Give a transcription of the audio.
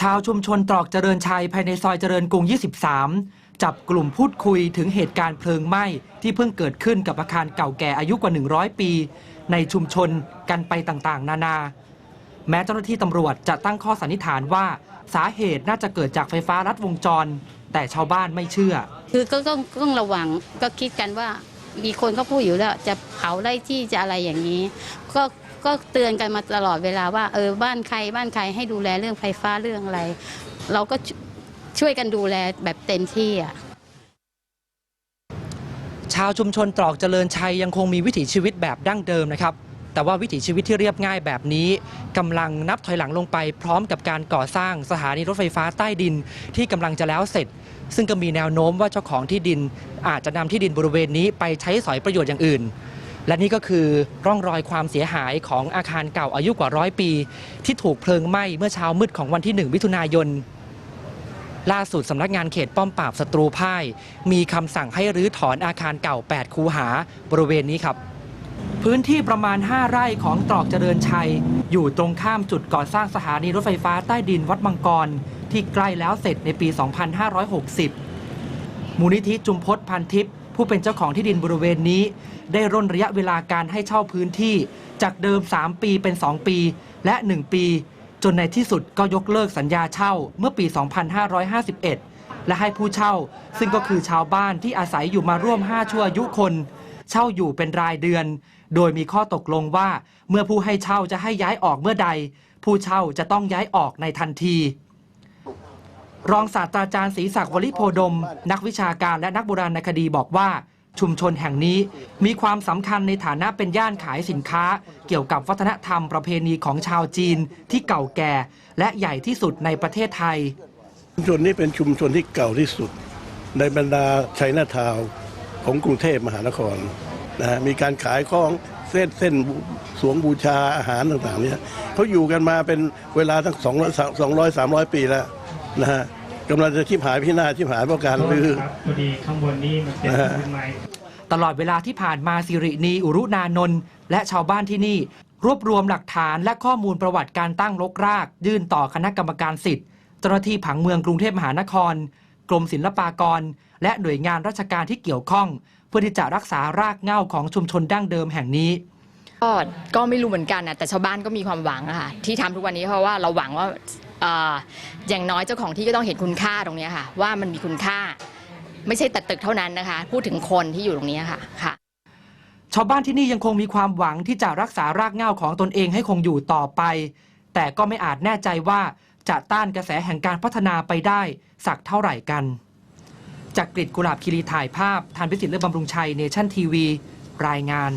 ชาวชุมชนตรอกเจริญชัยภายในซอยเจริญกรุง 23 จับกลุ่มพูดคุยถึงเหตุการณ์เพลิงไหม้ที่เพิ่งเกิดขึ้นกับอาคารเก่าแก่อายุกว่า 100 ปี ในชุมชนกันไปต่างๆ นานา แม้เจ้าหน้าที่ตำรวจจะตั้งข้อสันนิษฐานว่าสาเหตุน่าจะเกิดจากไฟฟ้ารัดวงจร แต่ชาวบ้านไม่เชื่อ คือก็ต้องต้องระวังก็คิดกันว่ามีคนเขาพูดอยู่แล้วจะเผาไร่ที่จะอะไรอย่างนี้ ก็ ก็เตือนกันมาตลอดเวลาว่าเออบ้านใครบ้านใครให้ดูแลเรื่องไฟฟ้าเรื่องอะไร เราก็ช่วยกันดูแลแบบเต็มที่อะชาวชุมชนตรอกเจริญชัยยังคงมีวิถีชีวิตแบบดั้งเดิมนะครับ แต่ว่าวิถีชีวิตที่เรียบง่ายแบบนี้กำลังนับถอยหลังลงไปพร้อมกับการก่อสร้างสถานีรถไฟฟ้าใต้ดินที่กำลังจะแล้วเสร็จ ซึ่งก็มีแนวโน้มว่าเจ้าของที่ดินอาจจะนำที่ดินบริเวณนี้ไปใช้สอยประโยชน์อย่างอื่น และนี่ก็คือร่องรอยความเสียหายของอาคารเก่าอายุกว่าร้อยปี ที่ถูกเพลิงไหม้เมื่อเช้ามืดของวันที่ 1 มิถุนายน ล่าสุดสำนักงานเขตป้อมปราบศัตรูพ่าย มีคำสั่งให้รื้อถอนอาคารเก่า 8 คูหาบริเวณนี้ครับ พื้นที่ประมาณ 5 ไร่ของตรอกเจริญชัย อยู่ตรงข้ามจุดก่อสร้างสถานีรถไฟฟ้าใต้ดินวัดมังกร ที่ใกล้แล้วเสร็จในปี 2560 มูลนิธิจุมพศพันทิพย์ ผู้เป็นเจ้าของที่ดินบริเวณนี้ ได้ร่นระยะเวลาการให้เช่าพื้นที่ จากเดิม 3 ปีเป็น 2 ปี และ 1 ปี จนในที่สุดก็ยกเลิกสัญญาเช่าเมื่อปี 2551 และให้ผู้เช่า ซึ่งก็คือชาวบ้านที่อาศัยอยู่มาร่วม 5 ชั่วอายุคน เช่าอยู่เป็นรายเดือน โดยมีข้อตกลงว่า เมื่อผู้ให้เช่าจะให้ย้ายออกเมื่อใด ผู้เช่าจะต้องย้ายออกในทันที รองศาสตราจารย์ศรีศักดิ์วลิโพดม นักวิชาการและนักโบราณคดีบอกว่า ชุมชนแห่งนี้มีความสำคัญในฐานะเป็นย่านขายสินค้า เกี่ยวกับวัฒนธรรมประเพณีของชาวจีนที่เก่าแก่ และใหญ่ที่สุดในประเทศไทย ชุมชนนี้เป็นชุมชนที่เก่าที่สุด ในบรรดาชัยนาทาวน์ของกรุงเทพมหานครนะฮะมีการขายของเส้นเส้นสวงบูชาอาหารต่างๆเนี่ยเขาอยู่กันมาเป็นเวลาตั้งสองร้อยสองร้อยสามร้อยปีแล้วนะฮะ กำลังจะชิบหายพินาศชิบหายเพราะการรื้อครับพอดีข้างบนนี้มันเป็นนะฮะพื้นไม้ตลอดเวลาที่ผ่านมาสิรินีอุรุนานนท์และชาวบ้านที่นี่ รวบรวมหลักฐานและข้อมูลประวัติการตั้งรกราก ยื่นต่อคณะกรรมการสิทธิ์เจ้าหน้าที่ผังเมืองกรุงเทพมหานคร กรมศิลปากร และหน่วยงานราชการที่เกี่ยวข้อง เพื่อที่จะรักษารากเหง้าของชุมชนดั้งเดิมแห่งนี้ก็ก็ไม่รู้เหมือนกันนะแต่ชาวบ้านก็มีความหวังอะค่ะที่ทำทุกวันนี้เพราะว่าเราหวังว่าเออย่างน้อยเจ้าของที่ก็ต้องเห็นคุณค่าตรงนี้ค่ะ ว่ามันมีคุณค่า ไม่ใช่แต่ตึกเท่านั้นนะคะ พูดถึงคนที่อยู่ตรงนี้ค่ะค่ะ ชาวบ้านที่นี่ยังคงมีความหวังที่จะรักษารากเหง้าของตนเองให้คงอยู่ต่อไป แต่ก็ไม่อาจแน่ใจว่าจะต้านกระแสแห่งการพัฒนาไปได้สักเท่าไหร่กัน จากกริดกุหลาบคิรีถ่ายภาพทานพิสิทธิ์เลือบำรุงชัยเนชั่นทีวี รายงาน